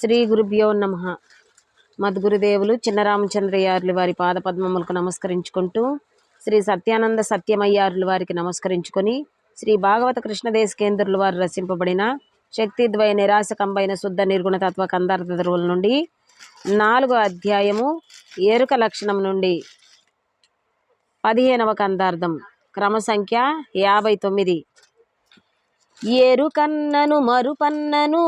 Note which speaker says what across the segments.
Speaker 1: శ్రీ గురుభ్యో నమ. మద్గురుదేవులు చిన్నరామచంద్రయ్యారుల వారి పాదపద్మములకు నమస్కరించుకుంటూ శ్రీ సత్యానంద సత్యమయ్యారుల వారికి నమస్కరించుకొని శ్రీ భాగవత కృష్ణదేశ కేంద్రుల వారు రచింపబడిన శక్తిద్వయ నిరాశకంబైన శుద్ధ నిర్గుణ తత్వ కందార్థ ధరువుల నుండి నాలుగో అధ్యాయము ఎరుక లక్షణం నుండి పదిహేనవ కందార్థం క్రమ సంఖ్య యాభై తొమ్మిది. ఎరుకన్నను మరుపన్నను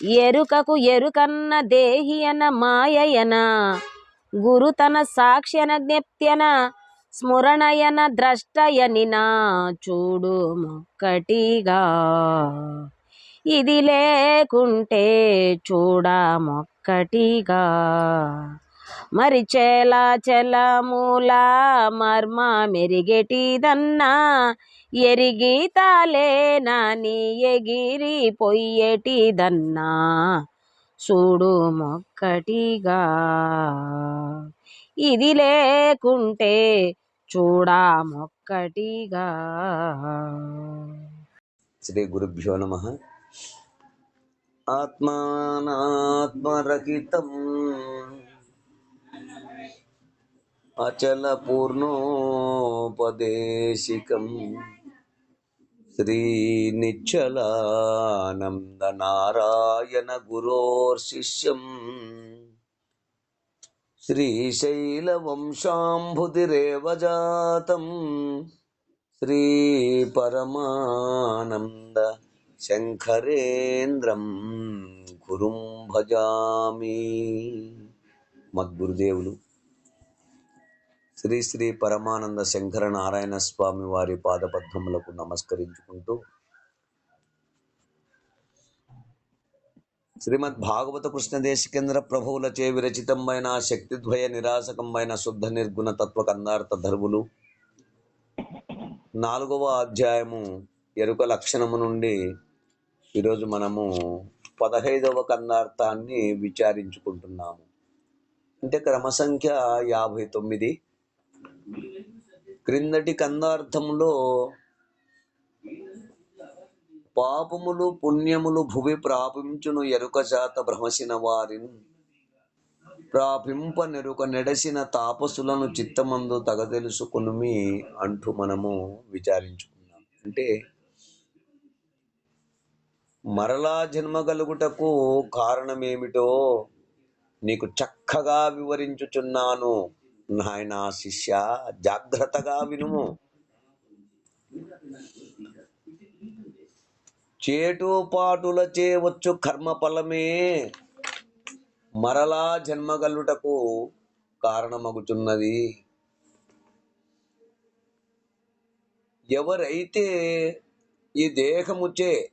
Speaker 1: ఎరుకకు ఎరుకన్న దేహియన మాయయన గురుతన సాక్ష్యన జ్ఞప్త్యన స్మరణయన ద్రష్టయనినా చూడు మొక్కటిగా. ఇది లేకుంటే చూడ మరి చెల చెలమూల మర్మ మెరిగెటిదన్నా ఎరిగితాలేనని ఎగిరి పొయ్యటిదన్నా. చూడు మొక్కటిగా ఇది లేకుంటే చూడా మొక్కటిగా.
Speaker 2: శ్రీ గురుభ్యో నమ. ఆత్మానాత్మరహితం. అచల పూర్ణోపదేశికం శ్రీ నిచ్చలానంద నారాయణ గురోర్శిష్యం శ్రీశైలవంశాంభుతిరేవ జాతం శ్రీ పరమానంద శంకరేంద్రం గురుం భజామి. మద్గురుదేవులు శ్రీ శ్రీ పరమానంద శంకర నారాయణ స్వామి వారి పాదపద్మములకు నమస్కరించుకుంటూ శ్రీమద్ భాగవత కృష్ణ దేశికేంద్ర ప్రభువులచే విరచితమైన శక్తిద్వయ నిరాశకమైన శుద్ధ నిర్గుణ తత్వ కందార్థ ధర్వులు నాలుగవ అధ్యాయము ఎరుక లక్షణము నుండి ఈరోజు మనము పదహైదవ కందార్థాన్ని విచారించుకుంటున్నాము. అంటే క్రమ సంఖ్య యాభై తొమ్మిది. క్రిందటి కందార్థములో పాపములు పుణ్యములు భువి ప్రాపించును ఎరుకశాత భ్రమసిన వారిని. ప్రాపింప నెరుక నెడసిన తాపసులను చిత్తమందు తగ తెలుసుకునుమి అంటూ మనము విచారించుకున్నాం. అంటే మరలా జన్మ కలుగుటకు కారణమేమిటో నీకు చక్కగా వివరించుచున్నాను. నాయన శిష్య జాగ్రత్తగా వినుము. చేటుపాటుల చేయవచ్చు కర్మ ఫలమే. మరలా జన్మగల్లుటకు కారణమగుచున్నది. ఎవరైతే ఈ దేహముచే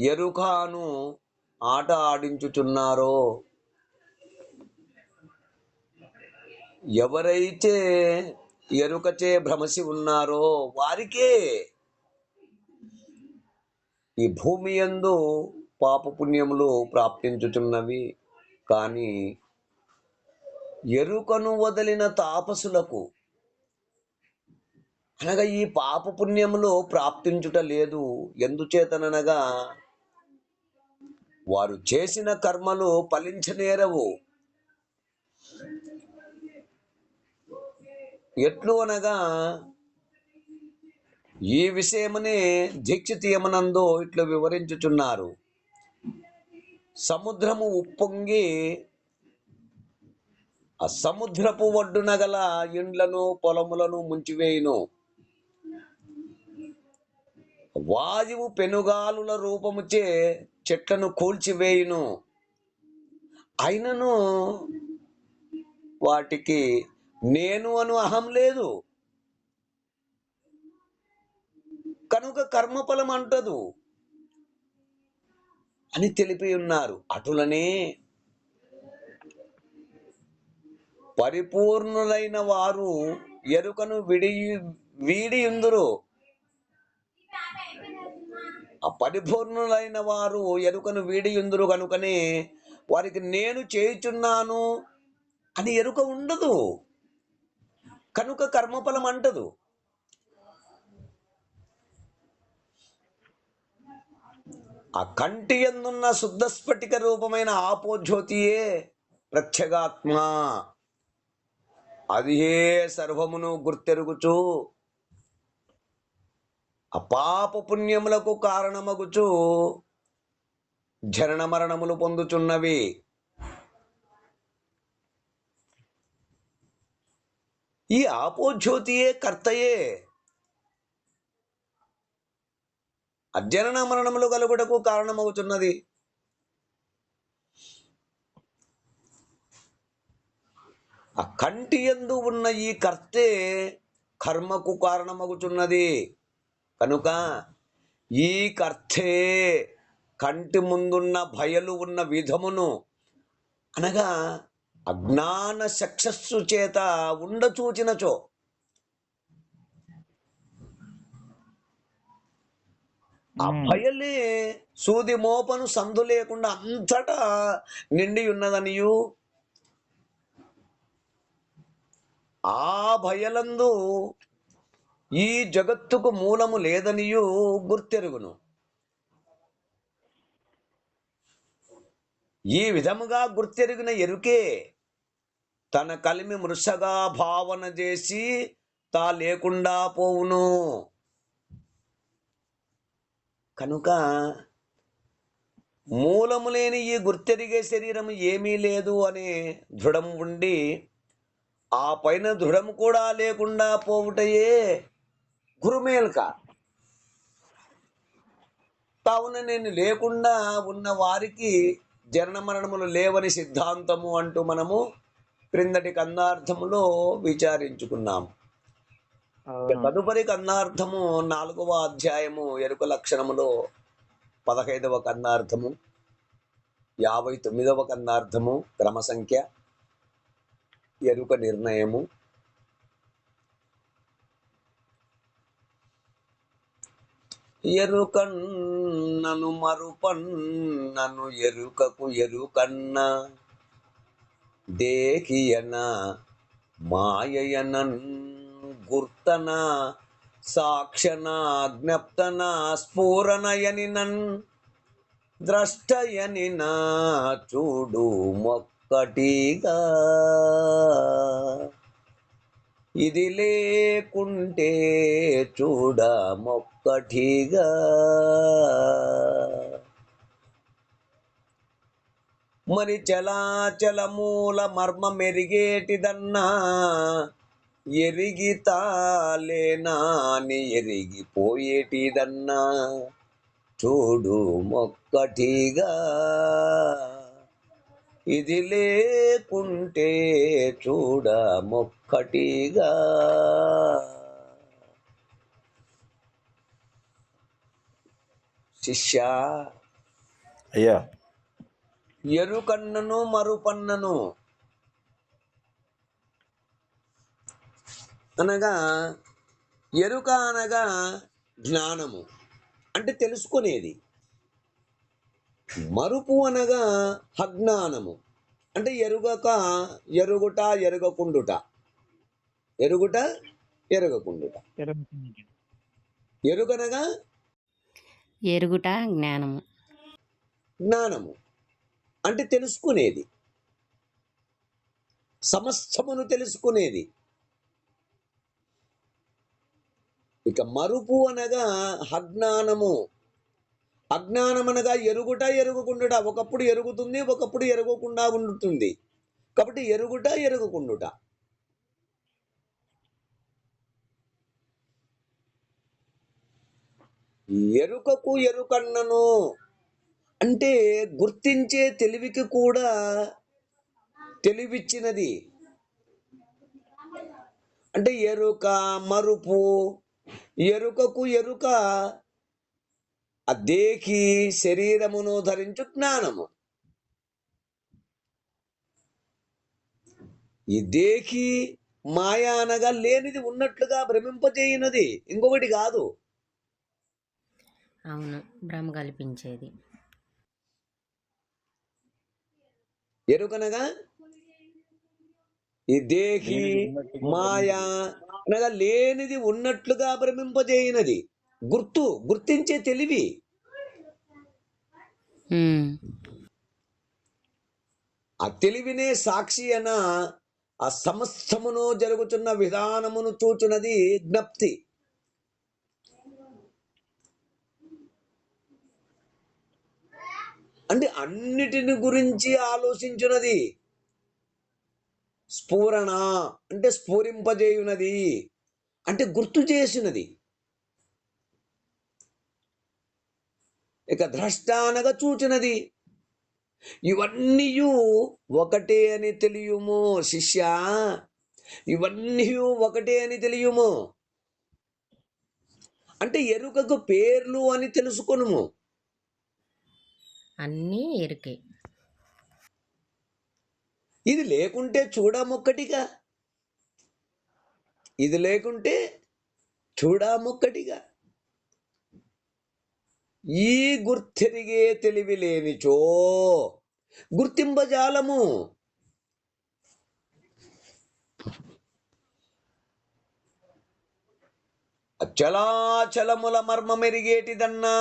Speaker 2: ఎరుకాను ఆట ఆడించుచున్నారో ఎవరైతే ఎరుకచే భ్రమసి ఉన్నారో వారికే ఈ భూమి యందు పాపపుణ్యములు ప్రాప్తించుచున్నవి. కానీ ఎరుకను వదిలిన తాపసులకు అనగా ఈ పాపపుణ్యములు ప్రాప్తించుట లేదు. ఎందుచేతననగా వారు చేసిన కర్మలు ఫలించనేరవు. ఎట్లు అనగా ఈ విషయమనే దీక్షితీయమనందు ఇట్లు వివరించుచున్నారు. సముద్రము ఉప్పొంగి ఆ సముద్రపు ఒడ్డున గల ఇండ్లను పొలములను ముంచివేయును. వాయువు పెనుగాలుల రూపముచే చెట్లను కూల్చివేయును. అయినను వాటికి నేను అను అహం లేదు. కనుక కర్మఫలం అంటదు అని తెలిపి ఉన్నారు. అటులనే పరిపూర్ణులైన వారు ఎరుకను విడి వీడి ఉందరు ఆ పరిపూర్ణులైన వారు ఎరుకను వీడి కనుకనే వారికి నేను చేయుచున్నాను అని ఎరుక ఉండదు. కనుక కర్మఫలం అంటదు. ఆ కంటి ఎందున్న శుద్ధ స్ఫటిక రూపమైన ఆపోజ్యోతియే ప్రత్యగాత్మ. అది సర్వమును గుర్తెరుగుచు? అపాప పుణ్యములకు కారణమగుచు. జనన మరణములు పొందుచున్నవి. ఈ ఆపోజ్యోతియే కర్తయే. అధ్యయన మరణములు కలుగుటకు కారణమవుతున్నది ఆ కంటి ఎందు ఉన్న ఈ కర్తే కర్మకు కారణమగుచున్నది. కనుక ఈ కర్తే కంటి ముందున్న భయలు ఉన్న విధమును అనగా అజ్ఞాన చక్షస్సు చేత ఉండచూచినచో. ఆ భయలే సూది మోపను సందు లేకుండా అంతటా నిండి ఉన్నదనియు. ఆ భయలందు ఈ జగత్తుకు మూలము లేదనియు గుర్తెరుగును. ఈ విధముగా గుర్తెరిగిన ఎరుకే తన కలిమి మృషగా భావన చేసి తా లేకుండా పోవును. కనుక మూలము లేని ఈ గుర్తెరిగే శరీరం ఏమీ లేదు అనే దృఢం ఉండి ఆ పైన దృఢం కూడా లేకుండా పోవుటయే గురుమేల్క. కావున నేను లేకుండా ఉన్న వారికి జనన మరణములు లేవని సిద్ధాంతము అంటూ మనము క్రిందటి కందార్థములో విచారించుకున్నాం ఇక తదుపరి కన్నార్థము నాలుగవ అధ్యాయము ఎరుక లక్షణములో పదహైదవ కన్నార్థము యాభై తొమ్మిదవ కన్నార్థము క్రమ సంఖ్య ఎరుక నిర్ణయము. ఎరుకన్నను మరుపన్నను ఎరుకకు ఎరుకన్న దేకియన మాయయనన్ గుర్తన సాక్షన జ్ఞప్తన స్ఫూరణయని నన్ ద్రష్టయని నా చూడు మొక్కటిగా. ఇది లేకుంటే చూడ మొక్కటిగా. మరి చలాచల మూల మర్మ మెరిగేటిదన్నా ఎరిగి తాలేనాని ఎరిగిపోయేటిదన్నా. చూడు మొక్కటిగా ఇది లేకుంటే చూడ మొక్కటిగా. శిష్యా.
Speaker 3: అయ్యా.
Speaker 2: ఎరుకన్నను మరుపన్నను. అనగా ఎరుక అనగా జ్ఞానము. అంటే తెలుసుకునేది. మరుపు అనగా అజ్ఞానము. అంటే ఎరుగక ఎరుగుట ఎరగకుండుట. ఎరుగుట ఎరగకుండుట. ఎరుగనగా?
Speaker 4: ఎరుగుట జ్ఞానము.
Speaker 2: జ్ఞానము. అంటే తెలుసుకునేది. సమస్తమును తెలుసుకునేది. ఇక మరుపు అనగా అజ్ఞానము. అజ్ఞానం అనగా ఎరుగుట ఎరుగుకుండుట. ఒకప్పుడు ఎరుగుతుంది ఒకప్పుడు ఎరగకుండా ఉండుతుంది. కాబట్టి ఎరుగుట ఎరుగుకుండుట. ఎరుకకు ఎరుకన్నను. అంటే గుర్తించే తెలివికి కూడా తెలివిచ్చినది. అంటే ఎరుక మరుపు ఎరుకకు ఎరుక ఆ శరీరమును ధరించు జ్ఞానము. ఈ దేకి మాయా అనగా లేనిది ఉన్నట్లుగా భ్రమింపజేయినది. ఇంకొకటి కాదు.
Speaker 4: అవును భ్రమ కల్పించేది.
Speaker 2: ఎరుకనగా ఈ దేహి మాయా అనగా లేనిది ఉన్నట్లుగా భ్రమింపజేయనది. గుర్తు గుర్తించే తెలివి. ఆ తెలివినే సాక్షి అన ఆ సమస్తమును జరుగుతున్న విధానమును చూచున్నది జ్ఞప్తి. అంటే అన్నిటిని గురించి ఆలోచించున్నది స్ఫూరణ అంటే స్ఫూరింపజేయునది. అంటే గుర్తు చేసినది. ఇక ద్రష్టానగా చూచినది. ఇవన్నీ ఒకటే అని తెలియము శిష్య. ఇవన్నీ ఒకటే అని తెలియము. అంటే ఎరుకకు పేర్లు అని తెలుసుకొనుము.
Speaker 4: అన్నీ ఎరుకే.
Speaker 2: ఇది లేకుంటే చూడముక్కటిగా. ఇది లేకుంటే చూడముక్కటిగా. ఈ గుర్తెరిగే తెలివి లేనిచో గుర్తింపజాలము అచలాచలముల మర్మమెరిగేటిదన్నా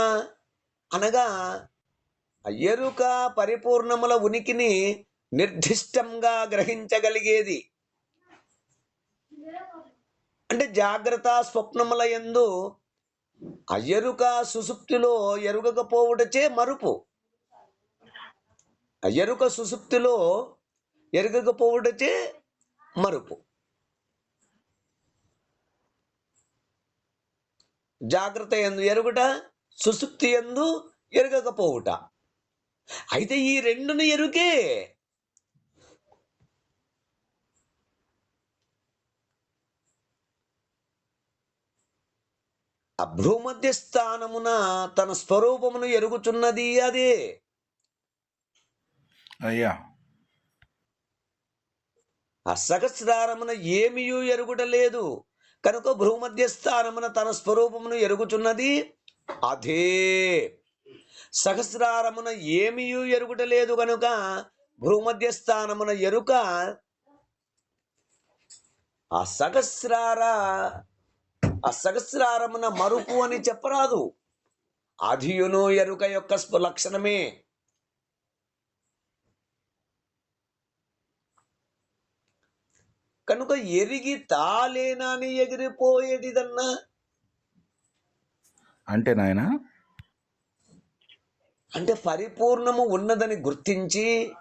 Speaker 2: అనగా ఎరుక పరిపూర్ణముల ఉనికిని నిర్దిష్టంగా గ్రహించగలిగేది. అంటే జాగ్రత్త స్వప్నముల యందు అయ్యరుక సుసుప్తిలో ఎరుగకపోవుటచే మరుపు. ఆ ఎరుక సుసుప్తిలో ఎరగకపోవుటచే మరుపు. జాగ్రత్త ఎందు ఎరుగుట సుసుప్తి ఎందు ఎరగకపోవుట. అయితే ఈ రెండును ఎరుకే. ఆ భ్రూమధ్య స్థానమున తన స్వరూపమును ఎరుగుచున్నది అదే.
Speaker 3: అయ్యా.
Speaker 2: ఆ సహస్రారమున ఏమియూ ఎరుగుట లేదు కనుక భూమధ్య స్థానమున తన స్వరూపమును ఎరుగుచున్నది అదే. సహస్రారమున ఏమియూ ఎరుగుట లేదు కనుక భూమధ్య స్థానమున ఎరుక ఆ సహస్రార ఆ సహస్రారమున మరుపు అని చెప్పరాదు. అధియును ఎరుక యొక్క లక్షణమే. కనుక ఎరిగి తాలేనాని ఎగిరిపోయేటిదన్నా?
Speaker 3: అంటే నాయనా
Speaker 2: అంటే పరిపూర్ణము ఉన్నదని గుర్తించి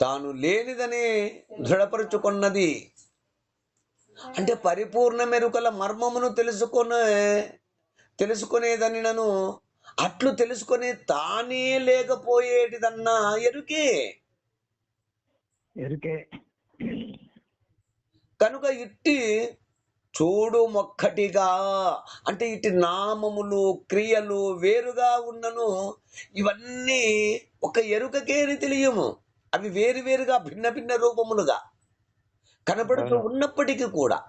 Speaker 2: తాను లేనిదని దృఢపరుచుకున్నది. అంటే పరిపూర్ణ మెరుకల మర్మమును తెలుసుకునే తెలుసుకునేదని నన్ను అట్లు తెలుసుకునే తానే లేకపోయేటిదన్నా ఎరుకే.
Speaker 5: ఎరుకే.
Speaker 2: కనుక ఇట్టి చూడు మొక్కటిగా. అంటే ఇటు నామములు క్రియలు వేరుగా ఉన్నను. ఇవన్నీ ఒక ఎరుకకేని తెలియము. అవి వేరు వేరుగా భిన్న భిన్న రూపములుగా కనబడుతూ
Speaker 5: అవును.
Speaker 2: ఉన్నప్పటికీ కూడా.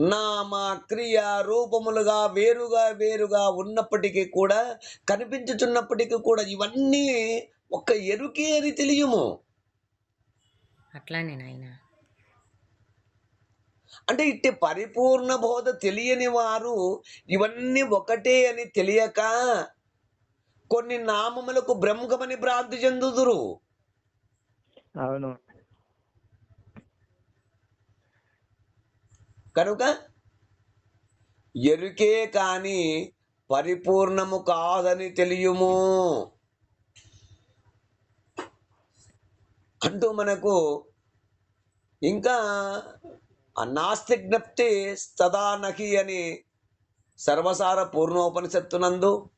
Speaker 2: నామ క్రియ రూపములుగా వేరుగా వేరుగా ఉన్నప్పటికీ కూడా కనిపించుచున్నప్పటికీ కూడా ఇవన్నీ ఒక ఎరుకే అని తెలియము.
Speaker 4: అట్లానే నాయన.
Speaker 2: అంటే ఇట్టి పరిపూర్ణ బోధ తెలియని వారు ఇవన్నీ ఒకటే అని తెలియక కొన్ని నామములకు బ్రహ్మమని భ్రాంతి చెందుదురు.
Speaker 5: అవును.
Speaker 2: కనుక ఎరుకే కాని పరిపూర్ణము కాదని తెలియము. అంటూ మనకు ఇంకా ఆ నాస్తి జ్ఞప్తి సదా నహి అని సర్వసార పూర్ణోపనిషత్తునందు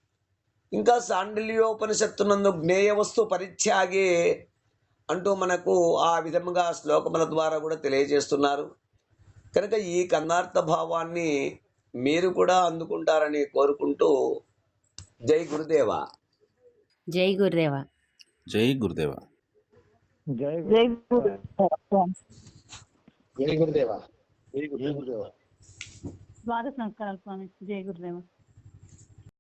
Speaker 2: ఇంకా సాండిల్యోపనిషత్తునందు జ్ఞేయ వస్తు పరిత్యాగే అంటూ మనకు ఆ విధముగా శ్లోకముల ద్వారా కూడా తెలియజేస్తున్నారు. కనుక ఈ కన్నార్థ భావాన్ని మీరు కూడా అందుకుంటారని కోరుకుంటూ జై గురుదేవా.
Speaker 4: జై గురుదేవా.
Speaker 3: జై గురుదేవ.
Speaker 5: జై
Speaker 6: జై
Speaker 5: జై గురుదేవా. జై గురుదేవా.
Speaker 6: నమస్కారాలు స్వామి. జై గురుదేవ.